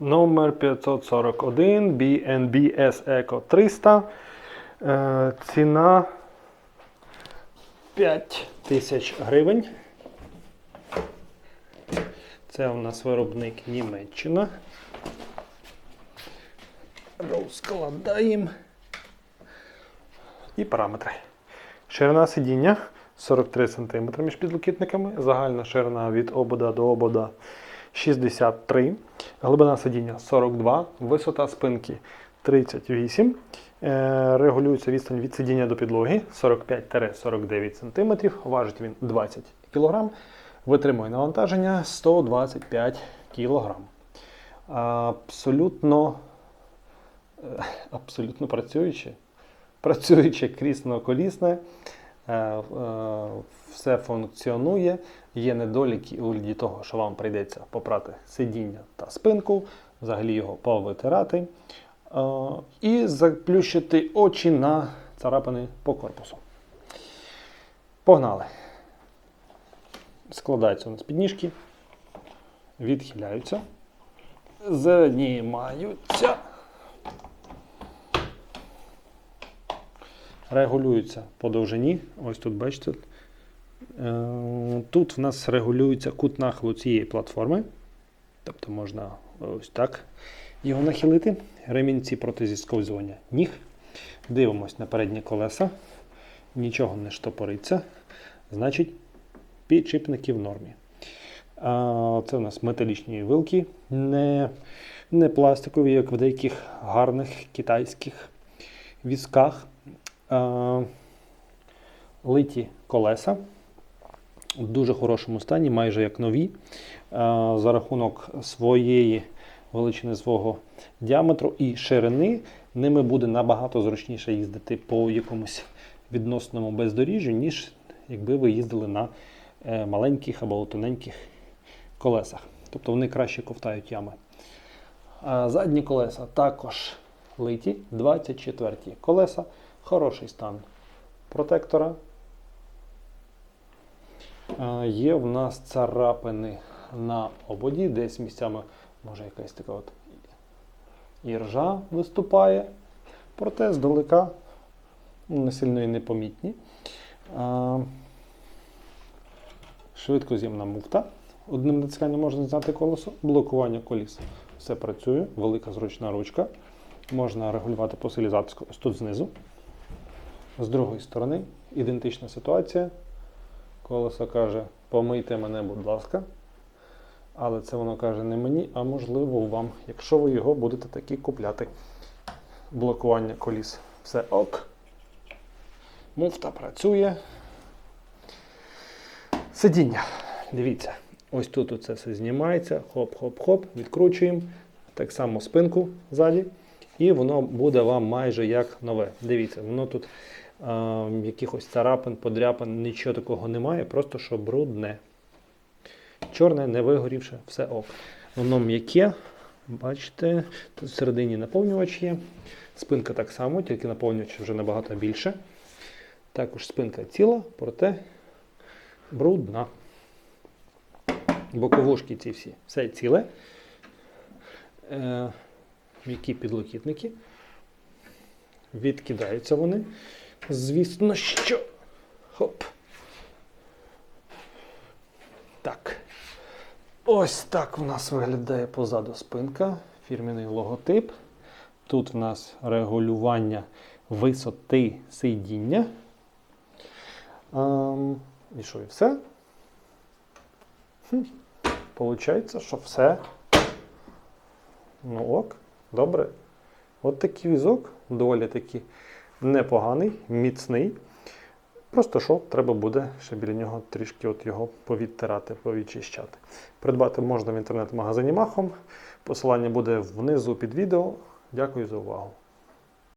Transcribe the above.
Номер 541 BNBS Eco 300. Е, ціна 5 тисяч гривень. Це у нас виробник Німеччина. Розкладаємо. І параметри. Ширина сидіння 43 см між підлокітниками. Загальна ширина від обода до обода 63 Глибина сидіння 42, висота спинки 38. Е, Регулюється відстань від сидіння до підлоги 45-49 см. Важить він 20 кг. Витримує навантаження 125 кг. Абсолютно, е, абсолютно працююче. Працююче крісно-колісне. Е, е, Все функціонує. Є недоліки у вигляді того, що вам прийдеться попрати сидіння та спинку, взагалі його повитирати е, і заплющити очі на царапини по корпусу. Погнали. Складаються у нас підніжки, відхиляються, знімаються. Регулюються по довжині. Ось тут бачите. Е, Тут в нас регулюється кут нахилу цієї платформи. Тобто можна ось так його нахилити. Ремінці проти зісковзування ніг. Дивимось на передні колеса. Нічого не штопориться. Значить, підшипники в нормі. А, Це у нас металічні вилки, не, не пластикові, як в деяких гарних китайських візках. А, литі колеса в дуже хорошому стані, майже як нові. А, За рахунок своєї величини свого діаметру і ширини ними буде набагато зручніше їздити по якомусь відносному бездоріжжю, ніж якби ви їздили на е, маленьких або тоненьких колесах. Тобто вони краще ковтають ями. Задні колеса також литі, 24 колеса, хороший стан протектора. Є в нас царапини на ободі, десь місцями може якась така от іржа виступає, проте здалека не сильно і непомітні. А, Швидкоз'ємна муфта. Одним натисканням можна зняти колесо, блокування коліс. Все працює, велика зручна ручка. Можна регулювати по тут знизу. З другої сторони ідентична ситуація. Колесо каже, помийте мене, будь ласка. Але це воно каже не мені, а можливо вам, якщо ви його будете таки купляти. Блокування коліс. Все ок. Муфта працює. Сидіння. Дивіться, ось тут це все знімається. Хоп-хоп-хоп, відкручуємо. Так само спинку ззаді. І воно буде вам майже як нове. Дивіться, воно тут якихось царапин, подряпин, нічого такого немає, просто що брудне. Чорне, не вигорівше, все ок. Воно м'яке. Бачите, тут всередині наповнювач є. Спинка так само, тільки наповнювач вже набагато більше. Також спинка ціла, проте брудна. Боковушки ці всі, все ціле. Е, м'які підлокітники. Відкидаються вони. Звісно, що. Хоп. Так. Ось так у нас виглядає позаду спинка, фірміний логотип. Тут в нас регулювання висоти сидіння. Ем, і що, і все? Хм. Получається, що все. Ну ок, добре. От такий візок, доволі таки непоганий, міцний. Просто що треба буде ще біля нього трішки от його повідтирати, повідчищати. Придбати можна в інтернет-магазині Махом. Посилання буде внизу під відео. Дякую за увагу.